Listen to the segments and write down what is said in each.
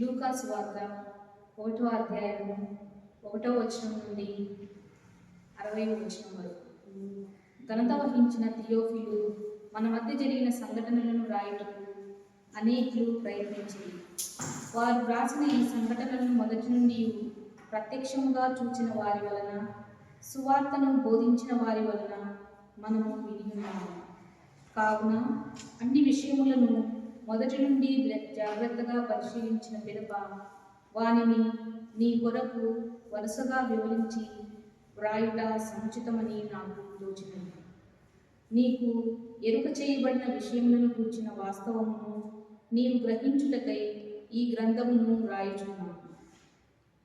లూకాసు వార్త ఒకటో అధ్యాయము ఒకటో వచనం నుండి అరవై వచనం వరకు. ఘనత వహించిన థియోఫిలు మన మధ్య జరిగిన సంఘటనలను రాయుటకు అనేకులు ప్రయత్నించింది వారు వ్రాసిన ఈ సంఘటనలను మొదటి నుండి ప్రత్యక్షముగా చూచిన వారి వలన సువార్తను బోధించిన వారి వలన మనము విని ఉన్నాము. కావున అన్ని విషయములను మొదటి నుండి జాగ్రత్తగా పరిశీలించిన పిదప వానిని నీ కొరకు వరుసగా వివరించి వ్రాయుట సముచితమని నాకు తోచినది. నీకు ఎరుక చేయబడిన విషయములను కూర్చిన వాస్తవమును నీవు గ్రహించుటకై ఈ గ్రంథమును వ్రాయుచున్నాను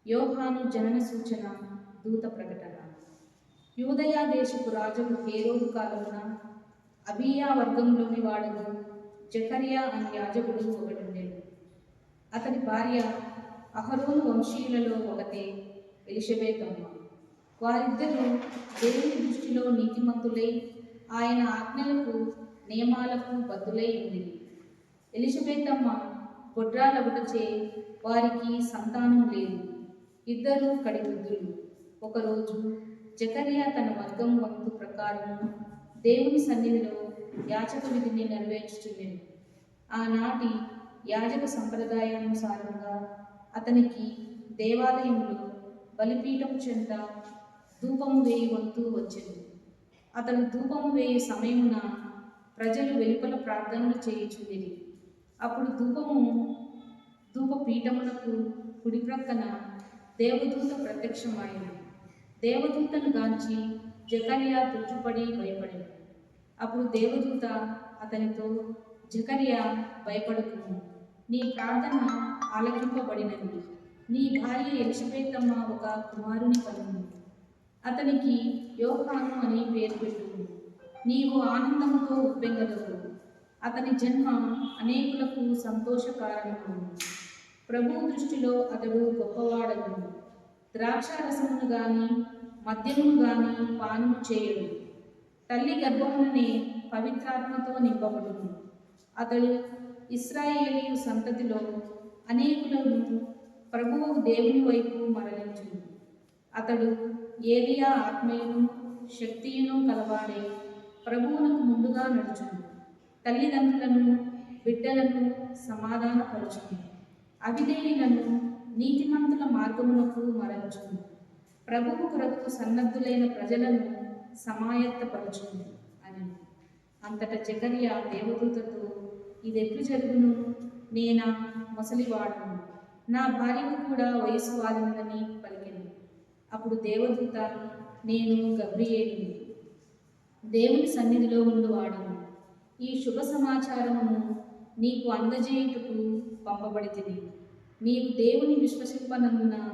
యోహాను జనన సూచన దూత ప్రకటన. యూదయా దేశపు రాజు హేరోదు కాలమున అభియా వర్గంలోని వాడను జకరియా అనే యాజకుడు ఒకడుండేడు అతని భార్య అహరోను వంశీయులలో ఒకతే ఎలిషబేతమ్మ వారిద్దరూ దేవుని దృష్టిలో నీతిమంతులై ఆయన ఆజ్ఞలకు నియమాలకు బద్దులై ఉంది ఎలిజబెతమ్మ గొడ్రాలవుటచే వారికి సంతానం లేదు. ఇద్దరు కడివృద్ధులు ఒకరోజు జకరియా తన వర్గం వంతు ప్రకారం దేవుని సన్నిధిలో యాచక విధిని నెరవేర్చుచుండెను. ఆనాటి యాజక సంప్రదాయానుసారంగా అతనికి దేవాలయంలో బలిపీఠం చెంత ధూపము వేయి వంతు వచ్చింది. అతను ధూపము వేయే సమయమున ప్రజలు వెలుపల ప్రార్థనలు చేయుచుండిరి. అప్పుడు ధూపము ధూపపీఠమునకు కుడి ప్రక్కన దేవదూత ప్రత్యక్షమైంది దేవదూతను గాంచి జకరియా తుచ్చుపడి భయపడింది అప్పుడు దేవదూత అతనితో జకరియా భయపడకుము నీ ప్రార్థన ఆలకింపబడినది. నీ భార్య యక్షపేతమ్మ ఒక కుమారుని కలుగును. అతనికి యోహాను అని పేరు పెట్టు నీవు ఆనందంతో ఉప్పెంగదవు అతని జన్మ అనేకులకు సంతోషకారణము ప్రభు దృష్టిలో అతడు గొప్పవాడను ద్రాక్షారసమును గాని మద్యమును గాని పానము చేయడు. తల్లి గర్భముననే పవిత్రాత్మతో నింపబడును అతడు ఇస్రాయేలీయు సంతతిలో అనేకులను ప్రభువు దేవుని వైపు మరణించను అతడు ఏలియా ఆత్మీయును శక్తియును కలవాడే ప్రభువునకు ముందుగా నడుచును. తల్లిదండ్రులను బిడ్డలను సమాధానపరచును. అవిధేయులను నీతిమంతుల మార్గమునకు మరల్చును. ప్రభువు కొరకు సన్నద్ధులైన ప్రజలను సమాయత్తపరచుకుని అంతట జకరియా దేవదూతతో ఇదెట్లు జరుగును? నేనా ముసలివాడను. నా భార్యకు కూడా వయసు వాలినదని పలికింది అప్పుడు దేవదూత నేను గబ్రియేలిని. దేవుని సన్నిధిలో ఉండువాడను. ఈ శుభ సమాచారమును నీకు అందజేయుటకు పంపబడితిని. నీవు దేవుని విశ్వసింపనందున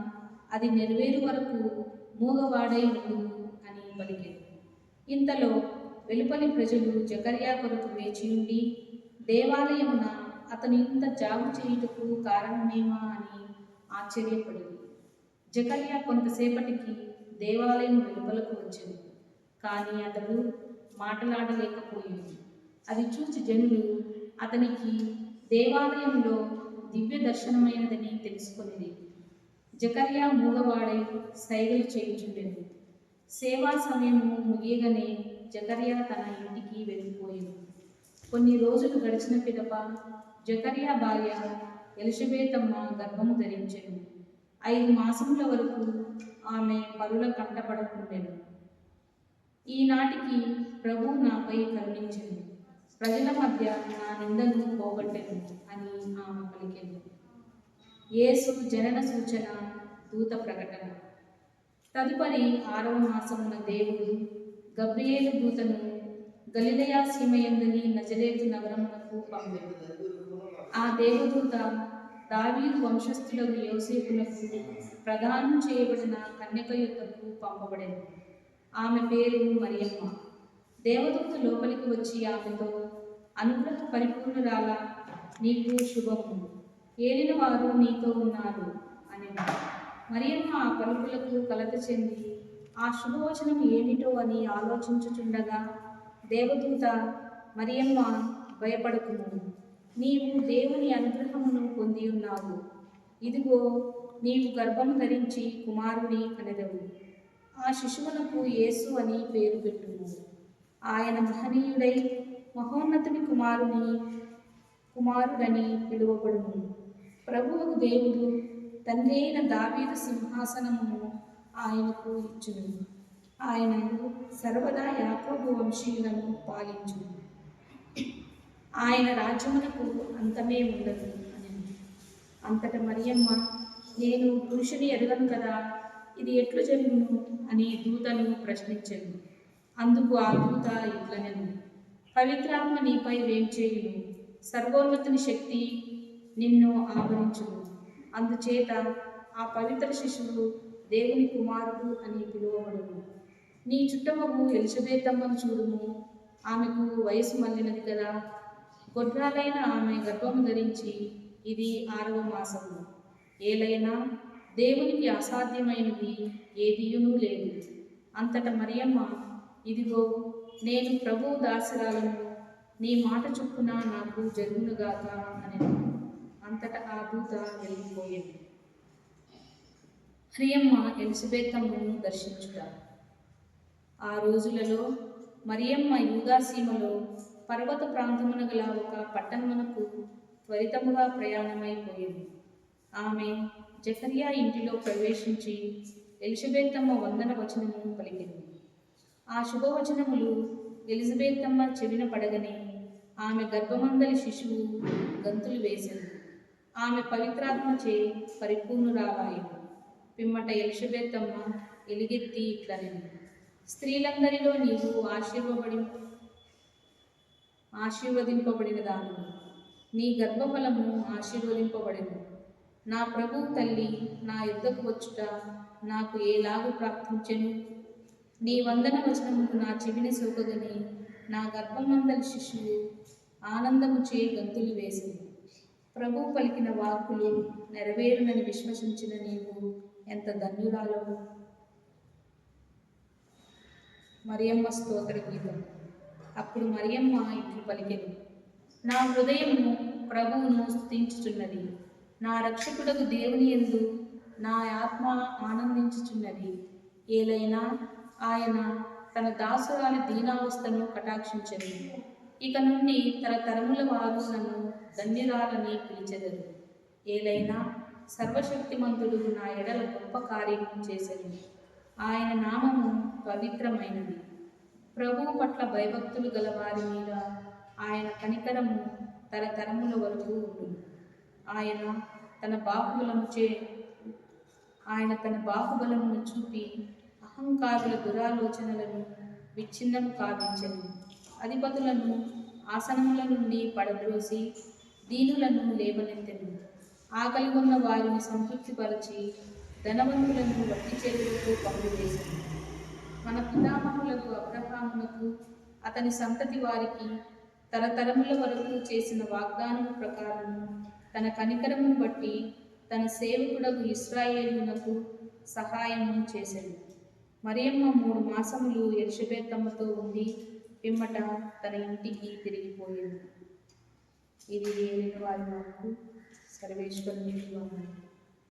అది నెరవేరు వరకు మూగవాడై ఉండు అని పలికెను. ఇంతలో వెలుపలి ప్రజలు జకర్యా కొరకు వేచి ఉండి దేవాలయమున అతను ఇంత జాగు చేయుటకు కారణమేమా అని ఆశ్చర్యపడింది. జకర్యా కొంతసేపటికి దేవాలయం వెలుపలకు వచ్చింది కానీ అతడు మాటలాడలేకపోయింది అది చూసి జనులు అతనికి దేవాలయంలో దివ్య దర్శనమైనదని తెలుసుకునేది జకర్యా మూగవాడై సైగలు చేయించుండేది సేవా సమయము ముగియగానే జకర్యా తన ఇంటికి వెళ్ళిపోయింది కొన్ని రోజులు గడిచిన పిదప జకర్యా భార్య ఎలిజబేతమ్మ గర్భము ధరించెను. ఐదు మాసముల వరకు ఆమె పరుల కంటపడకుండెను. ఈనాటికి ప్రభు నాపై కరుణించెను. ప్రజల మధ్య నా నిందను పోగొట్టెను అని ఆమె పలికెను. యేసు జనన సూచన దూత ప్రకటన. తదుపరి ఆరవ మాసమున దేవుడు గబ్రియేలు దూతను గలిదయా సీమయందని నజరేతు నగరమునకు పంపెను. ఆ దేవదూత దావీదు వంశస్థులకు యోసేపులకు ప్రదానం చేయబడిన కన్యక యుద్ధకు పంపబడింది ఆమె పేరు మరియమ్మ. దేవదూత లోపలికి వచ్చి ఆమెతో అనుగ్రహ పరిపూర్ణురాల నీకు శుభము. ఏలిన వారు నీతో ఉన్నారు అని మరియమ్మ ఆ పలుకులకు కలత చెంది ఆ శుభవచనం ఏమిటో అని ఆలోచించుచుండగా దేవదూత మరియమ్మ భయపడకుము. నీవు దేవుని అనుగ్రహమును పొంది ఉన్నావు. ఇదిగో నీవు గర్భము ధరించి కుమారుని కనెదవు. ఆ శిశువునకు యేసు అని పేరు పెట్టుము. ఆయన మహనీయుడై మహోన్నతుని కుమారుని కుమారుడని పిలువబడును ప్రభువుకు దేవుడు తండ్రి అయిన దావీదు సింహాసనమును ఆయనకు ఇచ్చును. ఆయనను సర్వదా యాకోబు వంశీయులను పాలించు ఆయన రాజ్యమునకు అంతమే ఉండదు అని అంతట మరియమ్మ నేను పురుషుని ఎరగను కదా? ఇది ఎట్లు జరుగును? అని దూతను ప్రశ్నించను. అందుకు ఆ దూత ఇట్లనెను. పవిత్రాత్మ నీపై వేంచేయును సర్వోన్నతుని శక్తి నిన్ను ఆవరించును. అందుచేత ఆ పవిత్ర శిశువు దేవుని కుమారుడు అని పిలువబడును. నీ చుట్టమగు ఎలిజబేతమ్మను చూడుము. ఆమెకు వయసు మళ్ళినది కదా. గొడ్రాలైన ఆమె గర్భము ధరించి ఇది ఆరవ మాసము. ఏలైనా దేవునికి అసాధ్యమైనది ఏదియునూ లేదు. అంతట మరియమ్మ ఇదిగో నేను ప్రభు దాసరాలను నీ మాట చొప్పున నాకు జరుగునుగాక అని అంతట ఆ దూత వెళ్ళిపోయింది. మరియమ్మ ఎలిజబెత్తమ్మను దర్శించుట. ఆ రోజులలో మరియమ్మ యూదాసీమలో పర్వత ప్రాంతమున గల ఒక పట్టణమునకు త్వరితముగా ప్రయాణమైపోయింది ఆమె జకరియా ఇంటిలో ప్రవేశించి ఎలిజబెత్తమ్మ వందన వచనమును పలికింది. ఆ శుభవచనములు ఎలిజబెత్తమ్మ చెవిన పడగనే ఆమె గర్భమందలి శిశువు గంతులు వేసింది. ఆమె పవిత్రాత్మచే పరిపూర్ణురాలాయింది పిమ్మట ఎలిజబెత్తమ్మ ఎలుగెత్తి ఇట్లనింది స్త్రీలందరిలో నీవు ఆశీర్వబడి ఆశీర్వదింపబడిన దాను నీ గర్భఫలము ఆశీర్వదింపబడింది నా ప్రభు తల్లి నా యుద్ధకు వచ్చుట నాకు ఏలాగు ప్రాప్తించెను. నీ వందన వచనముకు నా చెవిని సోకగని నా గర్భమందలి శిష్యులు ఆనందము చే గంతులు వేసింది ప్రభు పలికిన వాక్కులు నెరవేరునని విశ్వసించిన నీవు ఎంత ధన్యురాలు. మరియమ్మ స్తోత్ర గీతం. అప్పుడు మరియమ్మ ఇట్లు పలికెను. నా హృదయము ప్రభువును స్థుతించుచున్నది నా రక్షకుడకు దేవుని ఎందు నా ఆత్మ ఆనందించుచున్నది. ఏలైనా ఆయన తన దాసురాలి దీనావస్థను కటాక్షించను. ఇక నుండి తరతరముల వారు నన్ను ధన్యురాలని పిలిచెదరు. ఏలైనా సర్వశక్తిమంతుడు నా ఎడల గొప్ప కార్యం చేసెను. ఆయన నామము పవిత్రమైనది. ప్రభువు పట్ల భయభక్తులు గల వారి మీద ఆయన కనికరము తరతరముల వరకు ఉంటుంది ఆయన తన బాహుబలము చే ఆయన తన బాహుబలమును చూపి అహంకారుల దురాలోచనలను విచ్ఛిన్నము కావించను. అధిపతులను ఆసనముల నుండి పడద్రోసి దీనులను లేవనెత్తెను. ఆకలి ఉన్న వారిని సంతృప్తిపరచి ధనవంతులను వట్టి చేతులకు పంపివేసింది మన పితామహులకు అబ్రహామునకు అతని సంతతి వారికి తరతరముల వరకు చేసిన వాగ్దానం ప్రకారం తన కనికరము బట్టి తన సేవకుడకు ఇస్రాయేలునకు సహాయము చేశాడు మరియమ్మ మూడు మాసములు ఎరుషబేతమ్మతో ఉండి పిమ్మట తన ఇంటికి తిరిగిపోయింది ఇది ఏలిన వారి Serve de pano de?